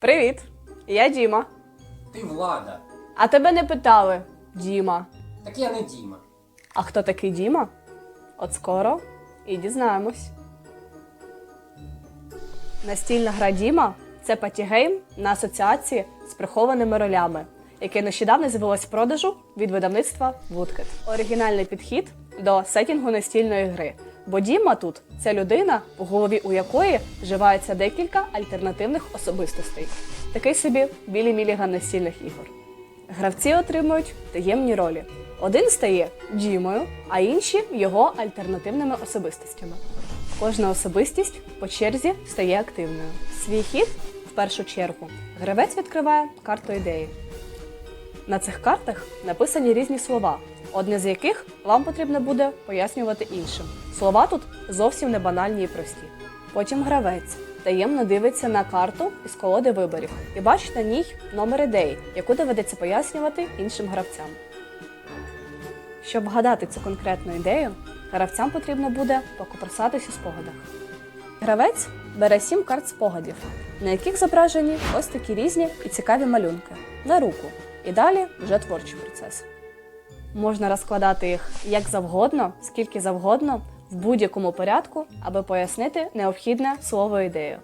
Привіт! Я Діма. Ти влада. А тебе не питали, Діма. Так я не Діма. А хто такий Діма? От скоро і дізнаємось. Настільна гра Діма це патігейм на асоціації з прихованими ролями, яке нещодавно з'явилось в продажу від видавництва Woodcat. Оригінальний підхід до сетінгу настільної гри. Бо Діма тут це людина, в голові у якої вживається декілька альтернативних особистостей. Такий собі білі міліган настільних ігор. Гравці отримують таємні ролі. Один стає Дімою, а інші його альтернативними особистостями. Кожна особистість по черзі стає активною. Свій хід в першу чергу гравець відкриває карту ідеї. На цих картах написані різні слова, одне з яких вам потрібно буде пояснювати іншим. Слова тут зовсім не банальні і прості. Потім гравець таємно дивиться на карту із колоди виборів і бачить на ній номер ідеї, яку доведеться пояснювати іншим гравцям. Щоб вгадати цю конкретну ідею, гравцям потрібно буде покопирсатись у спогадах. Гравець бере сім карт спогадів, на яких зображені ось такі різні і цікаві малюнки на руку. І далі вже творчий процес. Можна розкладати їх як завгодно, скільки завгодно, в будь-якому порядку, аби пояснити необхідне слово ідею.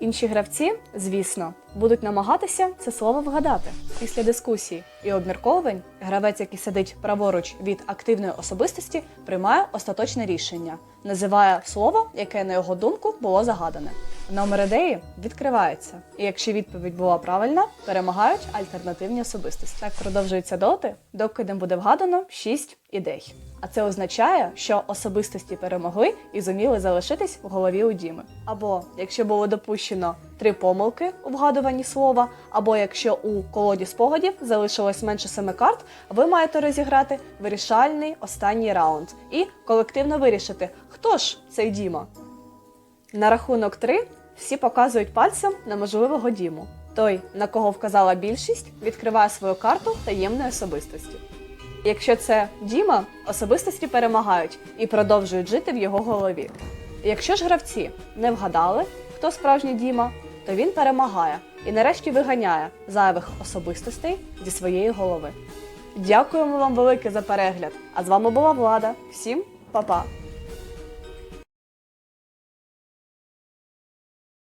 Інші гравці, звісно, будуть намагатися це слово вгадати. Після дискусій і обмірковувань гравець, який сидить праворуч від активної особистості, приймає остаточне рішення, називає слово, яке на його думку було загадане. Номер ідеї відкривається, і якщо відповідь була правильна, перемагають альтернативні особистості. Так продовжується доти, доки не буде вгадано 6 ідей. А це означає, що особистості перемогли і зуміли залишитись в голові у Діми. Або якщо було допущено три помилки у вгадуванні слова, або якщо у колоді спогадів залишилось менше семи карт, ви маєте розіграти вирішальний останній раунд і колективно вирішити, хто ж цей Діма. На рахунок три всі показують пальцем на можливого Діму. Той, на кого вказала більшість, відкриває свою карту таємної особистості. Якщо це Діма, особистості перемагають і продовжують жити в його голові. Якщо ж гравці не вгадали, хто справжній Діма, то він перемагає і нарешті виганяє зайвих особистостей зі своєї голови. Дякуємо вам велике за перегляд! А з вами була Влада. Всім па-па!